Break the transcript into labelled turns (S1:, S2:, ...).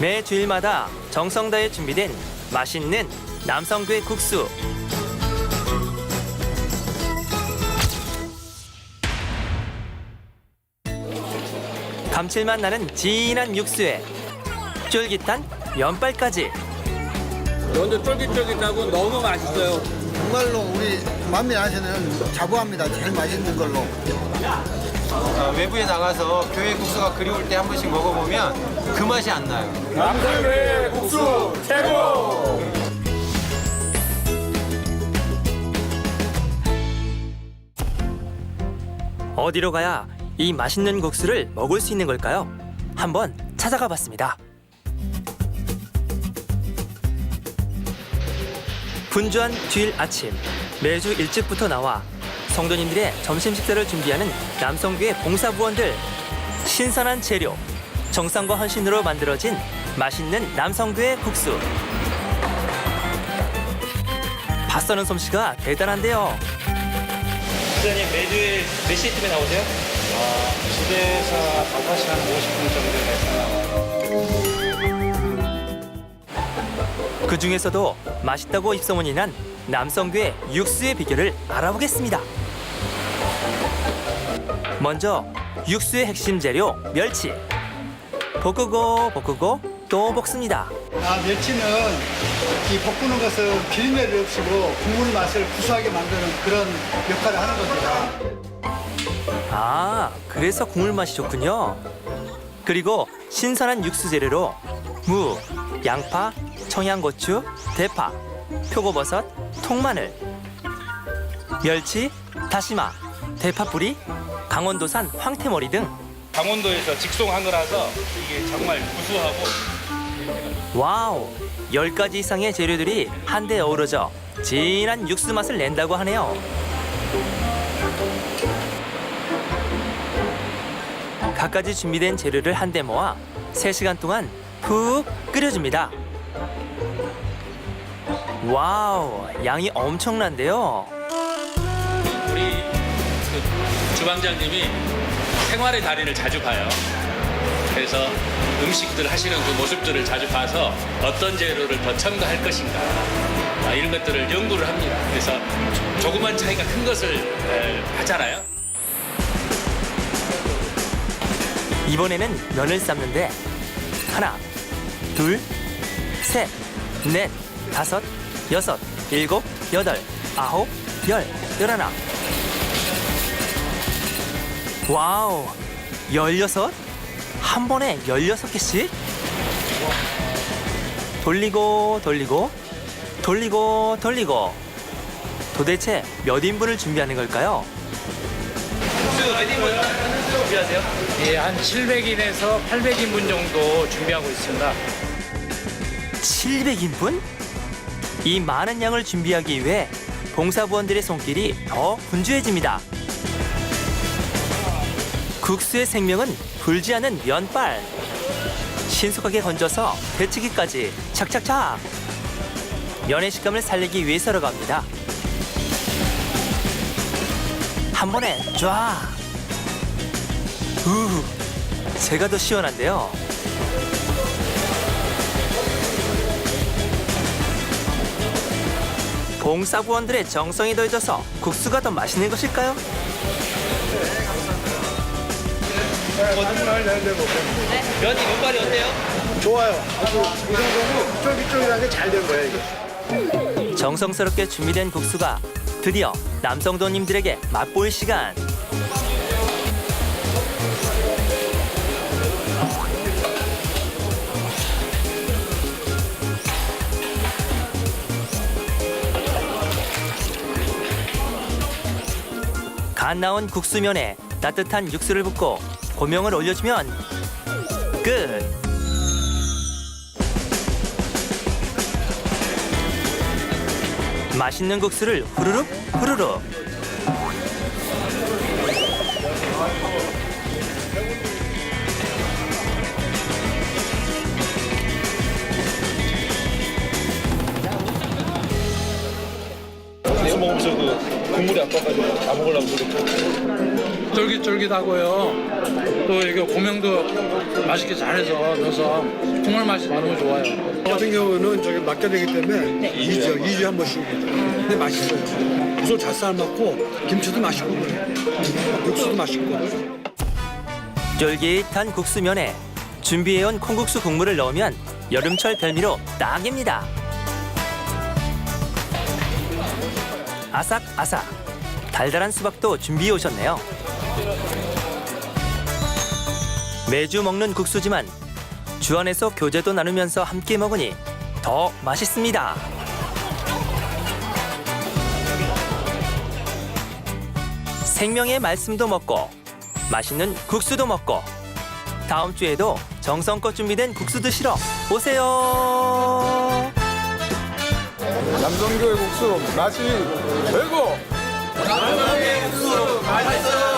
S1: 매 주일마다 정성 다해 준비된 맛있는 남성교의 국수. 감칠맛 나는 진한 육수에 쫄깃한 면발까지
S2: 완전 쫄깃쫄깃하고 너무 맛있어요.
S3: 정말로 우리 만미 아시는 자부합니다. 제일 맛있는 걸로.
S4: 어, 외부에 나가서 교회 국수가 그리울 때 한 번씩 먹어보면 그 맛이 안 나요.
S2: 남성의 국수 최고!
S1: 어디로 가야 이 맛있는 국수를 먹을 수 있는 걸까요? 한번 찾아가 봤습니다. 분주한 주일 아침 매주 일찍부터 나와 성도님들의 점심 식사를 준비하는 남성교회 봉사부원들 신선한 재료 정성과 헌신으로 만들어진 맛있는 남성교회 국수 밭서는 솜씨가 대단한데요. 목사님 매주에 몇 시쯤에 나오세요?
S5: 집에서 5시간 50분 정도 돼서
S1: 그 중에서도 맛있다고 입소문이 난 남성교의 육수의 비결을 알아보겠습니다. 먼저 육수의 핵심 재료 멸치. 볶고 볶고 또 볶습니다.
S3: 아, 멸치는 이 볶는 것은 비린내를 없이고 국물 맛을 구수하게 만드는 그런 역할을 하는 겁니다.
S1: 아, 그래서 국물 맛이 좋군요. 그리고 신선한 육수 재료로 무, 양파, 청양고추, 대파, 표고버섯, 통마늘, 멸치, 다시마, 대파뿌리, 강원도산 황태머리 등
S5: 강원도에서 직송한 거라서 이게 정말 구수하고
S1: 와우! 10가지 이상의 재료들이 한데 어우러져 진한 육수 맛을 낸다고 하네요. 각가지 준비된 재료를 한데 모아 3시간 동안 푹 끓여줍니다. 와우! 양이 엄청난데요.
S6: 우리 그 주방장님이 생활의 달인을 자주 봐요. 그래서 음식들 하시는 그 모습들을 자주 봐서 어떤 재료를 더 첨가할 것인가 아, 이런 것들을 연구를 합니다. 그래서 조그만 차이가 큰 것을 에, 하잖아요.
S1: 이번에는 면을 삶는데 하나, 둘, 셋, 넷, 다섯, 여섯, 일곱, 여덟, 아홉, 열, 열하나. 와우, 열여섯? 한 번에 열여섯 개씩? 돌리고 돌리고 돌리고 돌리고 도대체 몇 인분을 준비하는 걸까요?
S5: 예, 한 700인에서 800인분 정도 준비하고 있습니다.
S1: 700인분? 이 많은 양을 준비하기 위해 봉사부원들의 손길이 더 분주해집니다. 국수의 생명은 불지 않은 면발. 신속하게 건져서 데치기까지 착착착. 면의 식감을 살리기 위해서라고 합니다. 한 번에 쫙. 우, 제가 더 시원한데요. 봉사부원들의 정성이 더해져서 국수가 더 맛있는 것일까요? 면이 면발이 어때요?
S3: 좋아요. 아주 이 정도면 쫄깃쫄깃하게 잘 된 거예요, 이게.
S1: 정성스럽게 준비된 국수가 드디어 남성도님들에게 맛볼 시간. 간 나온 국수면에 따뜻한 육수를 붓고 고명을 올려주면 끝. 맛있는 국수를 후루룩 후루룩
S7: 국수 먹으면서 그 국물이 아까까지 다 먹으려고 그렇게
S5: 쫄깃쫄깃하고요. 또 이게 고명도 맛있게 잘해서 넣어서 국물 맛이 너무 좋아요.
S8: 저 같은 경우는 저기 맡겨되기 때문에 이주이주에한 번씩 근데 맛있어요. 무슨 잘 삶았고 김치도 맛있고 그래요. 육수도 맛있고.
S1: 쫄깃한 국수면에 준비해온 콩국수 국물을 넣으면 여름철 별미로 딱입니다. 아삭아삭 달달한 수박도 준비해 오셨네요. 매주 먹는 국수지만 주 안에서 교제도 나누면서 함께 먹으니 더 맛있습니다. 생명의 말씀도 먹고 맛있는 국수도 먹고 다음 주에도 정성껏 준비된 국수 드시러 오세요.
S2: 남성교회 국수 맛이 최고.
S1: 남성교회 국수 맛있어